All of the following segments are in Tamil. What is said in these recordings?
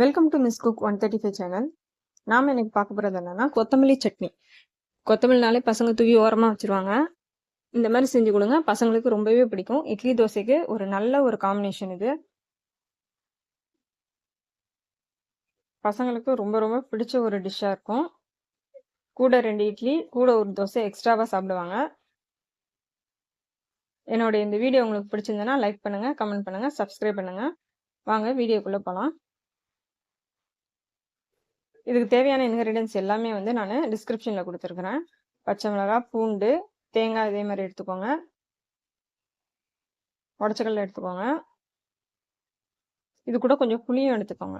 Welcome to miss cook one thirty five channel நாம் எனக்கு பார்க்க போகிறது என்னென்னா கொத்தமல்லி சட்னி. கொத்தமல்லினாலே பசங்க தூக்கி ஓரமாக வச்சுருவாங்க. இந்த மாதிரி செஞ்சு கொடுங்க. பசங்களுக்கு ரொம்பவே பிடிக்கும். இட்லி தோசைக்கு ஒரு நல்ல ஒரு காம்பினேஷன் இது. பசங்களுக்கு ரொம்ப ரொம்ப பிடிச்ச ஒரு டிஷ்ஷாக இருக்கும். கூட ரெண்டு இட்லி கூட ஒரு தோசை எக்ஸ்ட்ராவாக சாப்பிடுவாங்க. என்னோட இந்த வீடியோ உங்களுக்கு பிடிச்சிருந்ததுன்னா லைக் பண்ணுங்கள் கமெண்ட் பண்ணுங்கள் சப்ஸ்கிரைப் பண்ணுங்கள் வாங்க வீடியோக்குள்ளே போகலாம் இதுக்கு தேவையான இன்க்ரீடியன்ஸ் எல்லாமே வந்து நான் டிஸ்கிரிப்ஷனில் கொடுத்துருக்குறேன். பச்சை மிளகாய் பூண்டு தேங்காய் இதே மாதிரி எடுத்துக்கோங்க. உடச்சக்கல்ல எடுத்துக்கோங்க. இது கூட கொஞ்சம் புளியும் எடுத்துக்கோங்க.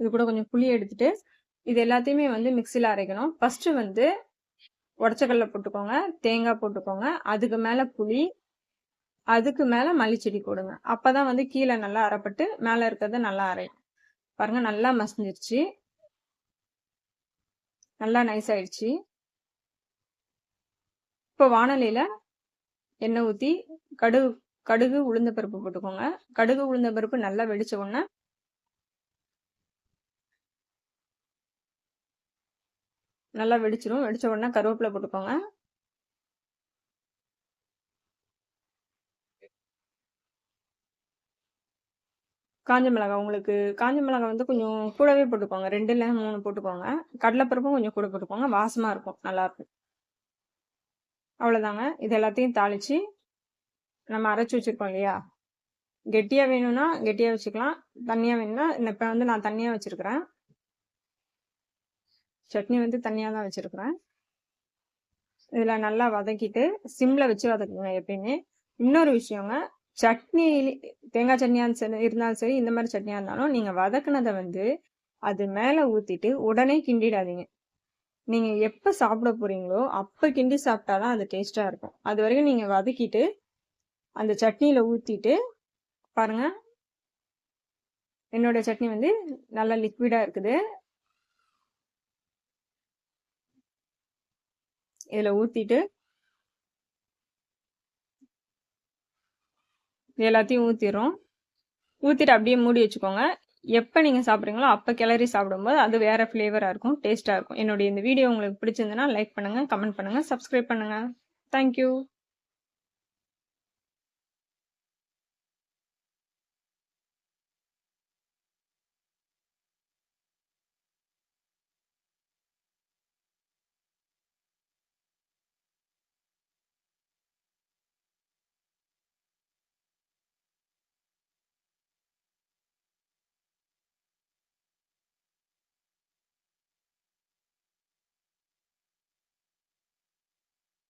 இது கூட கொஞ்சம் புளி எடுத்துட்டு இது எல்லாத்தையுமே வந்து மிக்சியில் அரைக்கணும். ஃபஸ்ட்டு வந்து உடச்சக்கல்ல போட்டுக்கோங்க. தேங்காய் போட்டுக்கோங்க. அதுக்கு மேலே புளி அதுக்கு மேலே மல்லிச்செடி கொடுங்க அப்போ தான் வந்து கீழே நல்லா அரைப்பட்டு மேலே இருக்கிறது நல்லா அரையும். பாருங்க நல்லா மசிஞ்சிருச்சு. நல்லா நைஸ் ஆயிடுச்சு. இப்போ வானலியில் எண்ணெய் ஊற்றி கடுகு கடுகு உளுந்த பருப்பு போட்டுக்கோங்க. கடுகு உளுந்த பருப்பு நல்லா வெடிச்ச உடனே நல்லா வெடிச்சிடும் வெடிச்ச உடனே கருவேப்பிலை போட்டுக்கோங்க. காஞ்ச மிளகாய் உங்களுக்கு காஞ்ச மிளகாய் வந்து கொஞ்சம் கூடவே போட்டுக்கோங்க. ரெண்டு இல்லை மூணு போட்டுக்கோங்க. கடலைப்பருப்பும் கொஞ்சம் கூட போட்டுக்கோங்க. வாசமாக இருக்கும். நல்லாயிருக்கும் அவ்வளோதாங்க இது எல்லாத்தையும் தாளித்து நம்ம அரைச்சி வச்சுருக்கோம் இல்லையா? கெட்டியாக வேணும்னா கெட்டியாக வச்சுக்கலாம். தண்ணியாக வேணும்னா இப்போ வந்து நான் தண்ணியாக வச்சுருக்கிறேன். சட்னி வந்து தண்ணியாக தான் வச்சுருக்கிறேன். இதில் நல்லா வதக்கிட்டு சிம்மில் வச்சு வதக்குங்க எப்பயுமே. இன்னொரு விஷயங்க சட்னி தேங்காய் சட்னியாக இருந்தாலும் சரி இந்த மாதிரி சட்னியாக இருந்தாலும் நீங்கள் வதக்குனதை வந்து அது மேலே ஊற்றிட்டு உடனே கிண்டிடாதீங்க. நீங்கள் எப்போ சாப்பிட போகிறீங்களோ அப்போ கிண்டி சாப்பிட்டா தான் அது டேஸ்ட்டாக இருக்கும். அது வரைக்கும் நீங்கள் வதக்கிட்டு அந்த சட்னியில் ஊற்றிட்டு பாருங்கள் என்னோட சட்னி வந்து நல்லா லிக்விடாக இருக்குது. இதில் ஊற்றிட்டு எல்லாத்தையும் ஊற்றிடும் ஊற்றிட்டு அப்படியே மூடி வச்சுக்கோங்க. எப்போ நீங்கள் சாப்பிட்றீங்களோ அப்போ கிளறி சாப்பிடும்போது அது வேறு ஃப்ளேவராக இருக்கும் டேஸ்ட்டாக இருக்கும். என்னுடைய இந்த வீடியோ உங்களுக்கு பிடிச்சிருந்ததுன்னா லைக் பண்ணுங்கள் கமெண்ட் பண்ணுங்கள் சப்ஸ்கிரைப் பண்ணுங்கள் தேங்க்யூ